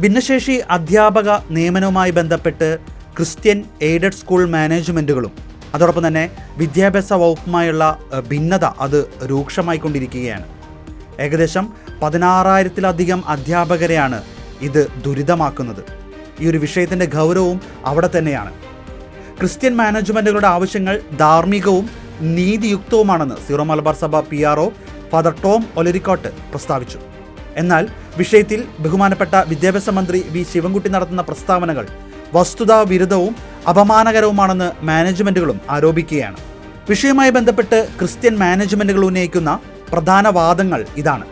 ഭിന്നശേഷി അധ്യാപക നിയമനവുമായി ബന്ധപ്പെട്ട് ക്രിസ്ത്യൻ എയ്ഡഡ് സ്കൂൾ മാനേജ്മെന്റുകളും അതോടൊപ്പം തന്നെ വിദ്യാഭ്യാസ വകുപ്പുമായുള്ള ഭിന്നത അത് രൂക്ഷമായിക്കൊണ്ടിരിക്കുകയാണ്. ഏകദേശം പതിനാറായിരത്തിലധികം അധ്യാപകരെയാണ് ഇത് ദുരിതമാക്കുന്നത്. ഈ ഒരു വിഷയത്തിന്റെ ഗൗരവവും അവിടെ തന്നെയാണ്. ക്രിസ്ത്യൻ മാനേജ്മെന്റുകളുടെ ആവശ്യങ്ങൾ ധാർമ്മികവും നീതിയുക്തവുമാണെന്ന് സീറോ മലബാർ സഭ P R father Tom Olarikkott പ്രസ്താവിച്ചു. എന്നാൽ വിഷയത്തിൽ ബഹുമാനപ്പെട്ട വിദ്യാഭ്യാസ മന്ത്രി വി. ശിവൻകുട്ടി നടത്തുന്ന പ്രസ്താവനകൾ വസ്തുതാ വിരുദ്ധവും അപമാനകരവുമാണെന്ന് മാനേജ്മെന്റുകളും ആരോപിക്കുകയാണ്. വിഷയവുമായി ബന്ധപ്പെട്ട് ക്രിസ്ത്യൻ മാനേജ്മെന്റുകൾ ഉന്നയിക്കുന്ന പ്രധാന വാദങ്ങൾ ഇതാണ്.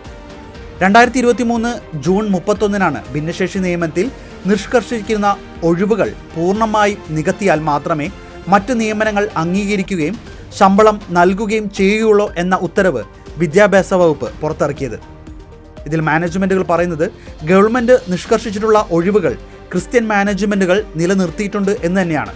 രണ്ടായിരത്തി ഇരുപത്തി മൂന്ന് ജൂൺ മുപ്പത്തൊന്നിനാണ് ഭിന്നശേഷി നിയമത്തിൽ നിഷ്കർഷിക്കുന്ന ഒഴിവുകൾ പൂർണമായി നികത്തിയാൽ മാത്രമേ മറ്റ് നിയമനങ്ങൾ അംഗീകരിക്കുകയും ശമ്പളം നൽകുകയും ചെയ്യുകയുള്ളൂ എന്ന ഉത്തരവ് വിദ്യാഭ്യാസ വകുപ്പ് പുറത്തിറക്കിയത്. ഇതിൽ മാനേജ്മെന്റുകൾ പറയുന്നത് ഗവൺമെന്റ് നിഷ്കർഷിച്ചിട്ടുള്ള ഒഴിവുകൾ ക്രിസ്ത്യൻ മാനേജ്മെന്റുകൾ നിലനിർത്തിയിട്ടുണ്ട് എന്ന് തന്നെയാണ്.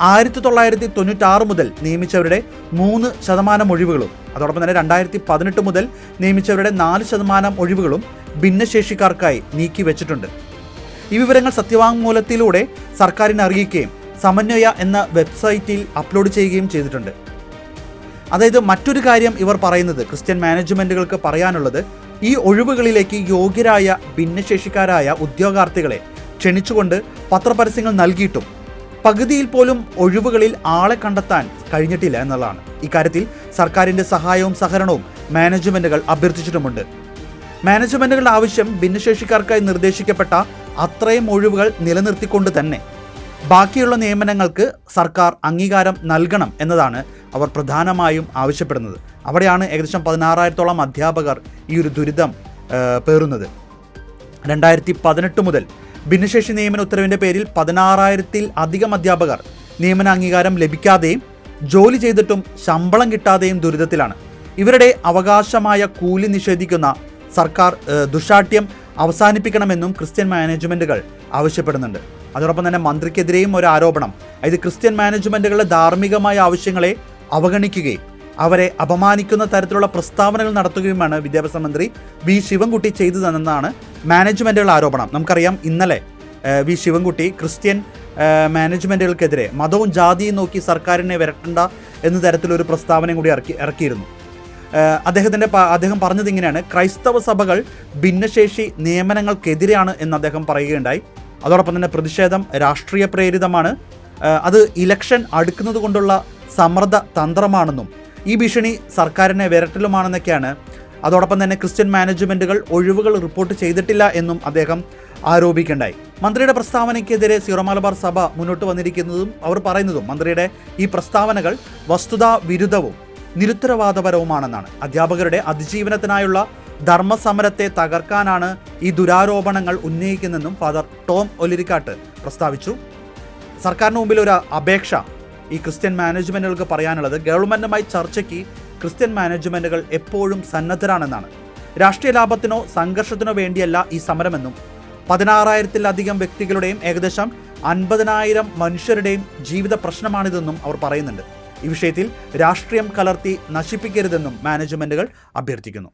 ആയിരത്തി തൊള്ളായിരത്തി തൊണ്ണൂറ്റാറ് മുതൽ നിയമിച്ചവരുടെ മൂന്ന് ശതമാനം ഒഴിവുകളും അതോടൊപ്പം തന്നെ രണ്ടായിരത്തി പതിനെട്ട് മുതൽ നിയമിച്ചവരുടെ നാല് ശതമാനം ഒഴിവുകളും ഭിന്നശേഷിക്കാർക്കായി നീക്കി വെച്ചിട്ടുണ്ട്. ഈ വിവരങ്ങൾ സത്യവാങ്മൂലത്തിലൂടെ സർക്കാരിനെ അറിയിക്കുകയും സമന്വയ എന്ന വെബ്സൈറ്റിൽ അപ്ലോഡ് ചെയ്യുകയും ചെയ്തിട്ടുണ്ട്. അതായത് മറ്റൊരു കാര്യം ഇവർ പറയുന്നത് ക്രിസ്ത്യൻ മാനേജ്മെന്റുകൾക്ക് പറയാനുള്ളത് ഈ ഒഴിവുകളിലേക്ക് യോഗ്യരായ ഭിന്നശേഷിക്കാരായ ഉദ്യോഗാർത്ഥികളെ ക്ഷണിച്ചുകൊണ്ട് പത്രപരസ്യങ്ങൾ നൽകിയിട്ടും പകുതിയിൽ പോലും ഒഴിവുകളിൽ ആളെ കണ്ടെത്താൻ കഴിഞ്ഞിട്ടില്ല എന്നതാണ് ഇക്കാര്യത്തിൽ സർക്കാരിന്റെ സഹായവും സഹകരണവും മാനേജ്മെന്റുകൾ അഭ്യർത്ഥിച്ചിട്ടുമുണ്ട്. മാനേജ്മെന്റുകളുടെ ആവശ്യം ഭിന്നശേഷിക്കാർക്കായി നിർദ്ദേശിക്കപ്പെട്ട അത്രയും ഒഴിവുകൾ നിലനിർത്തിക്കൊണ്ട് തന്നെ ബാക്കിയുള്ള നിയമനങ്ങൾക്ക് സർക്കാർ അംഗീകാരം നൽകണം എന്നതാണ് അവർ പ്രധാനമായും ആവശ്യപ്പെടുന്നത്. അവിടെയാണ് ഏകദേശം പതിനാറായിരത്തോളം അധ്യാപകർ ഈ ഒരു ദുരിതം പേറുന്നത്. രണ്ടായിരത്തി പതിനെട്ട് മുതൽ ഭിന്നശേഷി നിയമന ഉത്തരവിന്റെ പേരിൽ പതിനാറായിരത്തിൽ അധികം അധ്യാപകർ നിയമന അംഗീകാരം ലഭിക്കാതെയും ജോലി ചെയ്തിട്ടും ശമ്പളം കിട്ടാതെയും ദുരിതത്തിലാണ്. ഇവരുടെ അവകാശമായ കൂലി നിഷേധിക്കുന്ന സർക്കാർ ദുഷാഠ്യം അവസാനിപ്പിക്കണമെന്നും ക്രിസ്ത്യൻ മാനേജ്മെന്റുകൾ ആവശ്യപ്പെടുന്നുണ്ട്. അതോടൊപ്പം തന്നെ മന്ത്രിക്കെതിരെയും ഒരു ആരോപണം. അതായത് ക്രിസ്ത്യൻ മാനേജ്മെന്റുകളുടെ ധാർമ്മികമായ ആവശ്യങ്ങളെ അവഗണിക്കുകയും അവരെ അപമാനിക്കുന്ന തരത്തിലുള്ള പ്രസ്താവനകൾ നടത്തുകയുമാണ് വിദ്യാഭ്യാസ മന്ത്രി വി ശിവൻകുട്ടി ചെയ്തതെന്നാണ് മാനേജ്മെന്റുകളുടെ ആരോപണം. നമുക്കറിയാം ഇന്നലെ വി ശിവൻകുട്ടി ക്രിസ്ത്യൻ മാനേജ്മെന്റുകൾക്കെതിരെ മതവും ജാതിയും നോക്കി സർക്കാരിനെ വരട്ടണ്ട എന്ന തരത്തിലൊരു പ്രസ്താവനയും കൂടി ഇറക്കി ഇറക്കിയിരുന്നു. അദ്ദേഹത്തിന്റെ അദ്ദേഹം പറഞ്ഞത് ഇങ്ങനെയാണ് ക്രൈസ്തവ സഭകൾ ഭിന്നശേഷി നിയമനങ്ങൾക്കെതിരെയാണ് എന്ന് അദ്ദേഹം പറയുകയുണ്ടായി. അതോടൊപ്പം തന്നെ പ്രതിഷേധം രാഷ്ട്രീയ പ്രേരിതമാണ് അത് ഇലക്ഷൻ അടുക്കുന്നത് കൊണ്ടുള്ള സമ്മർദ്ദ തന്ത്രമാണെന്നും ഈ ഭീഷണി സർക്കാരിനെ വിരട്ടലുമാണെന്നൊക്കെയാണ്. അതോടൊപ്പം തന്നെ ക്രിസ്ത്യൻ മാനേജ്മെന്റുകൾ ഒഴിവുകൾ റിപ്പോർട്ട് ചെയ്തിട്ടില്ല എന്നും അദ്ദേഹം ആരോപിക്കേണ്ടായി. മന്ത്രിയുടെ പ്രസ്താവനയ്ക്കെതിരെ സീറോ മലബാർ സഭ മുന്നോട്ട് വന്നിരിക്കുന്നതും അവർ പറയുന്നതും മന്ത്രിയുടെ ഈ പ്രസ്താവനകൾ വസ്തുതാ വിരുദ്ധവും നിരുത്തരവാദപരവുമാണെന്നാണ്. അധ്യാപകരുടെ അതിജീവനത്തിനായുള്ള ധർമ്മസമരത്തെ തകർക്കാനാണ് ഈ ദുരാരോപണങ്ങൾ ഉന്നയിക്കുന്നതെന്നും ഫാദർ ടോം ഒലിരിക്കാട്ട് പ്രസ്താവിച്ചു. സർക്കാരിന് മുമ്പിൽ ഒരു അപേക്ഷ ഈ ക്രിസ്ത്യൻ മാനേജ്മെന്റുകൾക്ക് പറയാനുള്ളത് ഗവൺമെന്റുമായി ചർച്ചയ്ക്ക് ക്രിസ്ത്യൻ മാനേജ്മെന്റുകൾ എപ്പോഴും സന്നദ്ധരാണെന്നാണ്. രാഷ്ട്രീയ ലാഭത്തിനോ സംഘർഷത്തിനോ വേണ്ടിയല്ല ഈ സമരമെന്നും പതിനാറായിരത്തിലധികം വ്യക്തികളുടെയും ഏകദേശം അൻപതിനായിരം മനുഷ്യരുടെയും ജീവിത പ്രശ്നമാണിതെന്നും അവർ പറയുന്നുണ്ട്. ഈ വിഷയത്തിൽ രാഷ്ട്രീയം കലർത്തി നശിപ്പിക്കരുതെന്നും മാനേജ്മെന്റുകൾ അഭ്യർത്ഥിക്കുന്നു.